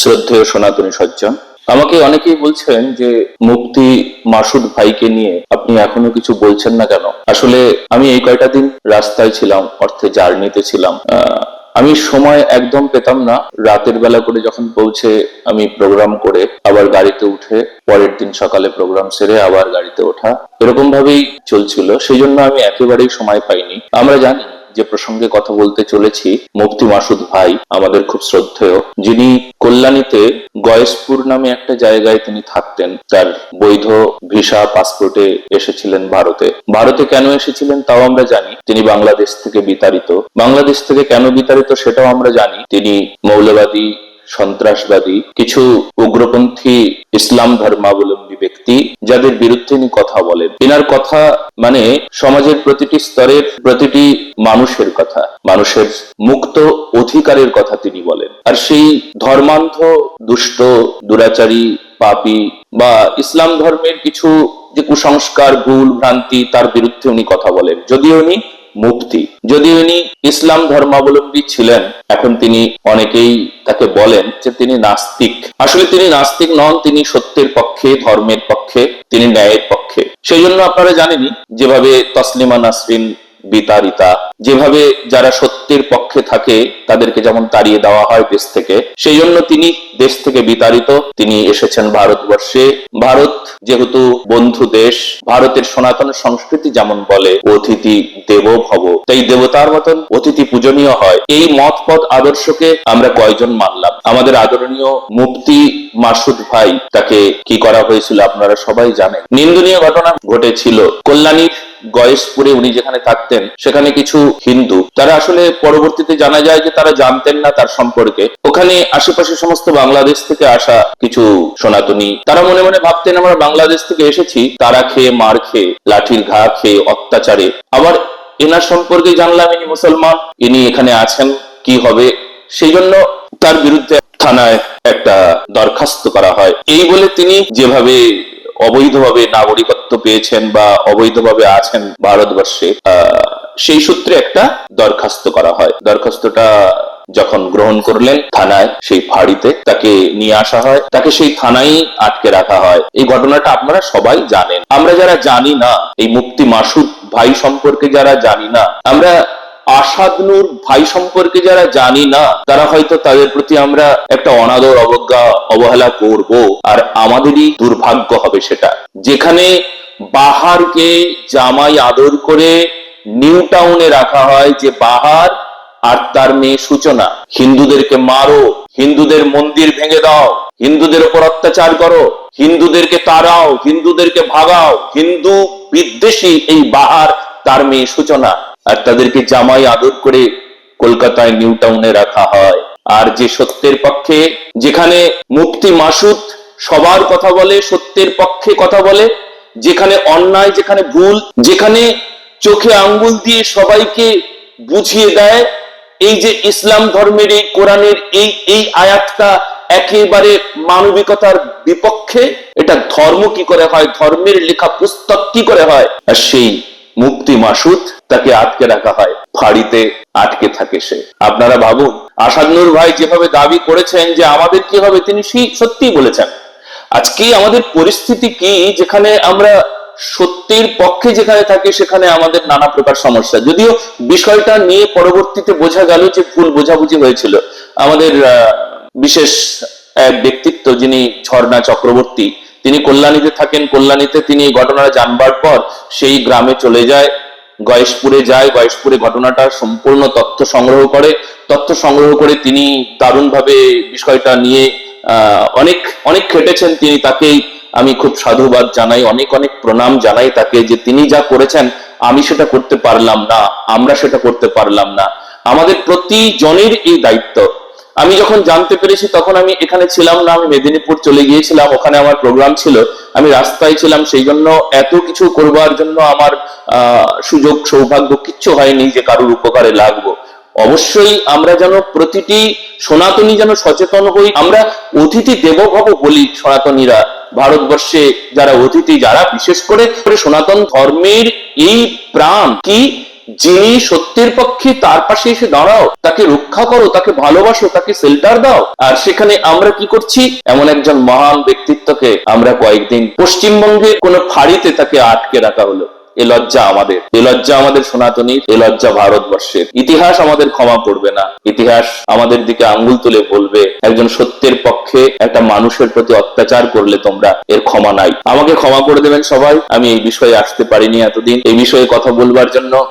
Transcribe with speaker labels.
Speaker 1: শ্রদ্ধেয় সনাতনী সজ্জন, আমাকে অনেকেই বলছেন যে মুক্তি মাসুদ ভাইকে নিয়ে আপনি এখনও কিছু বলছেন না কেন? আসলে আমি এই কয়টা দিন রাস্তায় ছিলাম, অর্থে জার্নিতে ছিলাম। আমি সময় একদম পেতাম না। রাতের বেলা করে যখন পৌঁছে আমি প্রোগ্রাম করে আবার গাড়িতে উঠে, পরের দিন সকালে প্রোগ্রাম সেরে আবার গাড়িতে ওঠা এরকম ভাবেই চলছিল। সেই জন্য আমি একেবারেই সময় পাইনি। আমরা জানি যে প্রসঙ্গে কথা বলতে চলেছি, মুফতি মাসুদ ভাই আমাদের খুব শ্রদ্ধেয়। যিনি কল্যাণীতে গয়েশপুর নামে একটা জায়গায় তিনি থাকতেন, তার বৈধ ভিসা, পাসপোর্টে এসেছিলেন ভারতে। ভারতে কেন এসেছিলেন তাও আমরা জানি, তিনি বাংলাদেশ থেকে বিতাড়িত। বাংলাদেশ থেকে কেন বিতাড়িত সেটাও আমরা জানি, তিনি মৌলবাদী সন্ত্রাসবাদী, কিছু উগ্রপন্থী ইসলাম ধর্মাবলম্বী ব্যক্তি যাদের বিরুদ্ধে তিনি কথা বলেন। এনার কথা মানে সমাজের প্রতিটি স্তরের প্রতিটি মানুষের কথা, মানুষের মুক্ত অধিকারের কথা তিনি বলেন। আর সেই ধর্মান্ধ, দুষ্ট, দুরাচারী, পাপি বা ইসলাম ধর্মের কিছু যে কুসংস্কার, ভুল, ভ্রান্তি তার বিরুদ্ধে উনি কথা বলেন। যদিও উনি মুক্তি। যদি উনি ইসলাম ধর্মাবলম্বী ছিলেন, এখন তিনি অনেকেই তাকে বলেন যে তিনি নাস্তিক। আসলে তিনি নাস্তিক নন, তিনি সত্যের পক্ষে, ধর্মের পক্ষে, তিনি ন্যায়ের পক্ষে। সেই জন্য আপনারা জানেনি যেভাবে তসলিমা নাসরিন বিতাড়িতা। যেভাবে যারা সত্যের পক্ষে থাকে, তাদেরকে যেমন তাড়িয়ে দেওয়া হয় দেশ থেকে সেই জন্য তিনি দেশ থেকে বিতাড়িত। তিনি এসেছেন ভারতবর্ষে। ভারত যেহেতু বন্ধু দেশ, ভারতের সনাতন সংস্কৃতি যেমন বলে, অতিথি দেব ভব। তাই দেবতার মতন অতিথি পূজনীয় হয়। এই মত পথ আদর্শকে আমরা কয়জন মানলাম? আমাদের আদরণীয় মুফতি মাসুদ ভাই, তাকে কি করা হয়েছিল আপনারা সবাই জানেন। নিন্দনীয় ঘটনা ঘটেছিল। কল্যাণীর গয়েশপুরে উনি যেখানে থাকতেন, সেখানে কিছু হিন্দু। তারা আসলে পরবর্তীতে জানা যায় যে তারা জানতেন না তার সম্পর্কে। ওখানে আশেপাশে সমস্ত বাংলাদেশ থেকে আসা কিছু সনাতনী। তারা মনে মনে ভাবতেন, আমরা বাংলাদেশ থেকে এসেছি, তারা খেয়ে মার খেয়ে, লাঠির ঘা খেয়ে অত্যাচারে। আবার এনার সম্পর্কে জানলাম, ইনি মুসলমান, ইনি এখানে আছেন, কি হবে? সেই জন্য তার বিরুদ্ধে থানায় একটা দরখাস্ত করা হয়। এই বলে তিনি যেভাবে অবৈধভাবে নাগরিকত্ব পেয়েছেন বা অবৈধভাবে আছেন ভারতবর্ষে সেই সূত্রে একটা দরখাস্ত করা হয়। দরখাস্তটা যখন গ্রহণ করলেন থানায়, সেই ফাঁড়িতে তাকে নিয়ে আসা হয়। তাকে সেই থানায় আটকে রাখা হয়। এই ঘটনাটা আপনারা সবাই জানেন। আমরা যারা জানি না, এই মুক্তি মাসুদ ভাই সম্পর্কে যারা জানি না, আমরা আসাদ নূর ভাই সম্পর্কে যারা জানি না, তারা হয়তো তাদের প্রতি আমরা একটা অনাদর, অবজ্ঞা, অবহেলা করব। আর আমাদেরই দুর্ভাগ্য হবে সেটা। যেখানে বাহারকে জামাই আদর করে নিউ টাউনে রাখা হয় যে বাহার আর তার মেয়ে সূচনা। হিন্দুদেরকে মারো, হিন্দুদের মন্দির ভেঙে দাও, হিন্দুদের উপর অত্যাচার করো, হিন্দুদেরকে তাড়াও, হিন্দুদেরকে ভাগাও, হিন্দু বিদ্বেষী এই বাহার, তার মেয়ে সূচনা। আর তাদেরকে জামাই আদর করে কলকাতায় নিউ টাউনে রাখা হয়। আর যে সত্যের পক্ষে, যেখানে মুক্তি মাসুদ সবার কথা বলে, সত্যের পক্ষে কথা বলে, যেখানে অন্যায়, যেখানে ভুল, যেখানে চোখে আঙ্গুল দিয়ে সবাইকে বুঝিয়ে দেয়, এই যে ইসলাম ধর্মের এই কোরআনের এই এই আয়াতটা একেবারে মানবিকতার বিপক্ষে, এটা ধর্ম কি করে হয়? ধর্মের লেখা পুস্তক কি করে হয়? আর সেই মুক্তি মাসুদ, তাকে আটকে রাখা হয়। ফাঁড়িতে আটকে থাকে সে। আপনারা ভাবুন, আসাদ নূর ভাই যেভাবে দাবি করেছেন যে আমাদের কি হবে, তিনি সেই সত্যিই বলেছেন। আজকে আমাদের পরিস্থিতি কি, যেখানে আমরা সত্যের পক্ষে যেখানে থাকি, সেখানে আমাদের নানা প্রকার সমস্যা। যদিও বিষয়টা নিয়ে পরবর্তীতে বোঝা গেল যে ভুল বোঝাবুঝি হয়েছিল। আমাদের বিশেষ এক ব্যক্তিত্ব যিনি ঝর্ণা চক্রবর্তী তিনি কল্যাণীতে থাকেন, কল্যাণীতে তিনি ঘটনাটা জানবার পর সেই গ্রামে চলে যায়, গয়েশপুরে যায়, গয়েশপুরে ঘটনাটা সম্পূর্ণ তথ্য সংগ্রহ করে। তথ্য সংগ্রহ করে তিনি দারুণভাবে বিষয়টা নিয়ে অনেক অনেক খেটেছেন। তিনি তাকেই আমি খুব সাধুবাদ জানাই, অনেক অনেক প্রণাম জানাই তাকে যে তিনি যা করেছেন, আমি সেটা করতে পারলাম না, আমরা সেটা করতে পারলাম না। আমাদের প্রতিজনের এই দায়িত্ব। আমি যখন জানতে পেরেছি তখন আমি এখানে ছিলাম না, আমি মেদিনীপুর চলে গিয়েছিলাম, ওখানে আমার প্রোগ্রাম ছিল, আমি রাস্তায় ছিলাম, সেই জন্য এত কিছু করবার জন্য আমার সুযোগ, সৌভাগ্য কিচ্ছু হয়নি যে কারোর উপকারে লাগবো। অবশ্যই আমরা যেন প্রতিটি সনাতনী যেন সচেতন হই, আমরা অতিথি দেবভব বলি সনাতনীরা। ভারতবর্ষে যারা অতিথি, যারা বিশেষ করে সনাতন ধর্মের এই প্রাণ, কি যিনি সত্যের পক্ষে তার পাশে এসে দাঁড়াও, তাকে রক্ষা করো, তাকে ভালোবাসো, তাকে সেল্টার দাও। আর সেখানে আমরা কি করছি? এমন একজন মহান ব্যক্তিত্বকে আমরা কয়েকদিন পশ্চিমবঙ্গে কোনো ফাঁড়িতে তাকে আটকে রাখা হলো। এ লজ্জা আমাদের। এ লজ্জা আমাদের সনাতনীর, এ লজ্জা ভারতবর্ষের। ইতিহাস আমাদের ক্ষমা করবে না। ইতিহাস আমাদের দিকে আঙ্গুল তুলে বলবে, একজন সত্যের পক্ষে একটা মানুষের প্রতি অত্যাচার করলে তোমরা এর ক্ষমা নাই। আমাকে ক্ষমা করে দেবেন সবাই। আমি এই বিষয়ে আসতে পারিনি এতদিন। এই বিষয়ে কথা বলবার জন্য